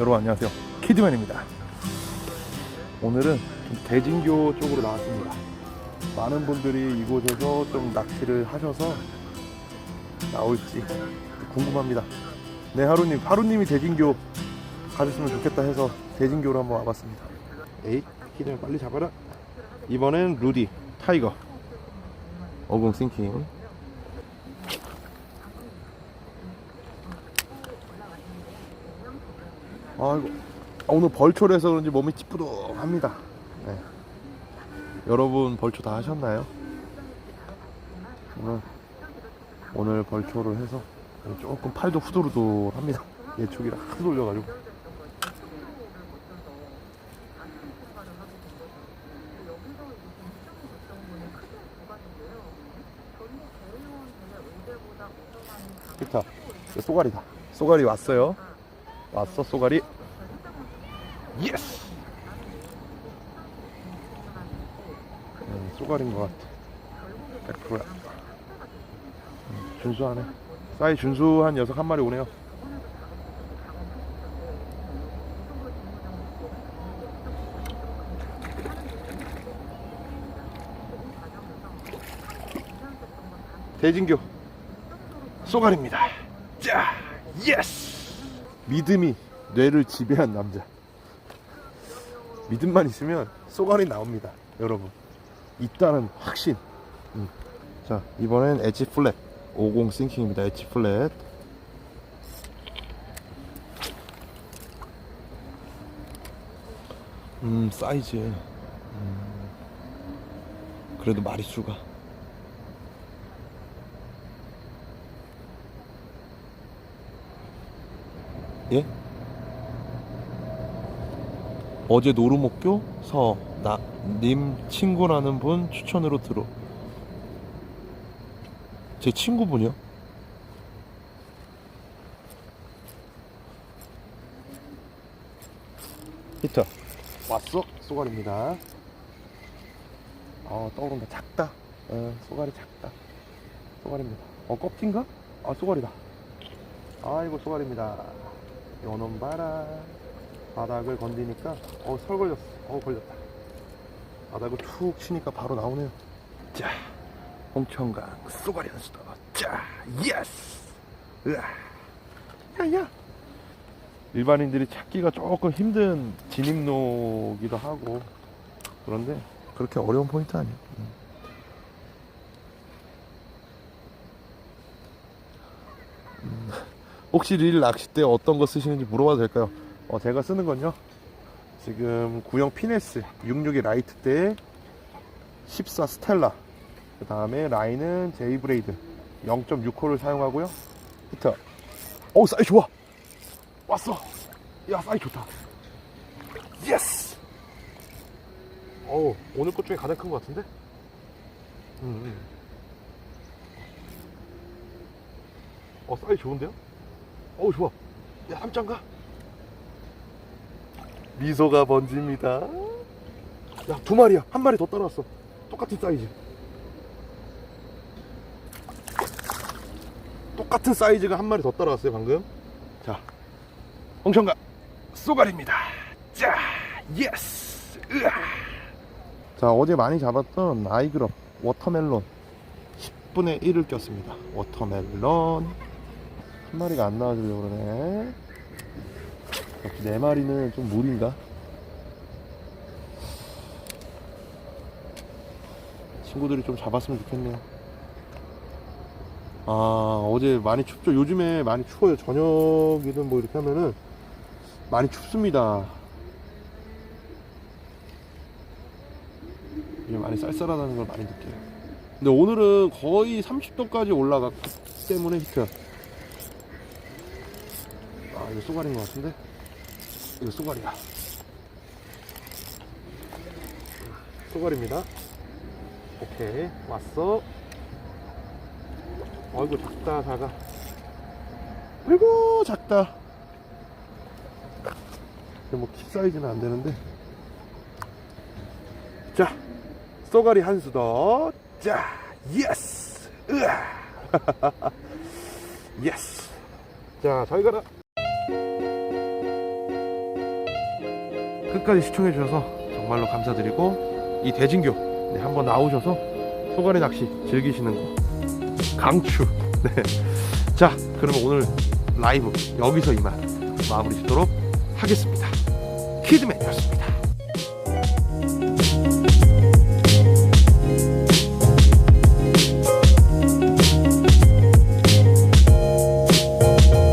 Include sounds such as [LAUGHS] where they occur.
여러분 안녕하세요. 키드맨입니다. 오늘은 좀 대진교 쪽으로 나왔습니다. 많은 분들이 이곳에서 좀 낚시를 하셔서 나올지 궁금합니다. 네 하루님 하루님이 대진교 가셨으면 좋겠다 해서 대진교로 한번 와봤습니다. 에이 키드맨 빨리 잡아라. 이번엔 루디 타이거. 어공 싱킹 아이고 아, 오늘 벌초라서 그런지 몸이 찌뿌둥합니다. 네. 여러분 벌초 다 하셨나요? 오늘 오늘 벌초를 해서 조금 팔도 후들후들합니다. 예초기를 하도 돌려가지고. 좋다. 쏘가리다. 쏘가리 왔어요. 왔어 쏘가리. 예스. 음, 쏘가리인 것 같아. 100%야. 음, 준수하네. 사이 준수한 녀석 한 마리 오네요. 대진교 쏘가리입니다. 자, 예스. 믿음이 뇌를 지배한 남자. 믿음만 있으면 쏘가리 나옵니다, 여러분. 있다는 확신. 음. 자, 이번엔 엣지 플랫 50 싱킹입니다. 엣지 플랫. 음, 사이즈. 음, 그래도 마리수가. 예? 어제 노루목교 서나님 친구라는 분 추천으로 들어. 제 친구분이요? 히터. 왔어? 쏘가리입니다. 어 떠오른다. 작다. 어, 쏘가리 작다. 쏘가리입니다. 어 껍질인가? 아 쏘가리다. 아이고 쏘가리입니다. 요놈 봐라 바닥을 건드니까 어 설 걸렸어. 어 걸렸다. 바닥을 툭 치니까 바로 나오네요. 자 홍천강 쏘가리 한 수다 자 예스! 으아. 야야! 일반인들이 찾기가 조금 힘든 진입로기도 하고 그런데 그렇게 어려운 포인트 아니에요. 음. 음, 혹시 릴 낚싯대 어떤 거 쓰시는지 물어봐도 될까요? 어, 제가 쓰는 건요? 지금 구형 피네스 662 라이트 때 14 스텔라. 그 다음에 라인은 제이브레이드 0.6호를 사용하고요. 히터. 어우 사이 좋아! 왔어! 야 사이 좋다. 예스! 어우 오늘 것 중에 가장 큰 것 같은데? 음, 음. 어 사이 좋은데요? 어우 좋아. 야 함장가 미소가 번집니다. 야 두 마리야. 한 마리 더 따라왔어. 똑같은 사이즈. 똑같은 사이즈가 한 마리 더 따라왔어요 방금. 자 홍천가 쏘가리입니다. 자 예스! 으아. 자 어제 많이 잡았던 아이그럽 워터멜론. 10분의 1을 꼈습니다. 워터멜론. 한 마리가 안 나와주려고 그러네 역시 네 마리는 좀 무리인가? 친구들이 좀 잡았으면 좋겠네요. 아, 어제 많이 춥죠? 요즘에 많이 추워요. 저녁이든 뭐 이렇게 하면은 많이 춥습니다. 이게 많이 쌀쌀하다는 걸 많이 느껴요. 근데 오늘은 거의 30도까지 올라갔기 때문에 히트. 아, 이거 쏘가리인 것 같은데? 이거 쏘가리야. 쏘가리입니다. 오케이, 왔어. 아이고, 작다, 작아. 아이고, 작다. 이거 뭐, 킵 사이즈는 안 되는데. 자, 쏘가리 한 수 더. 자, 예스! 으아! [LAUGHS] 예스! 자, 잘가 끝까지 시청해 주셔서 정말로 감사드리고 이 대진교 네, 한번 나오셔서 소가리 낚시 즐기시는 거 강추. [LAUGHS] 네. 자, 그러면 오늘 라이브 여기서 이만 마무리 짓도록 하겠습니다. 키드맨이었습니다.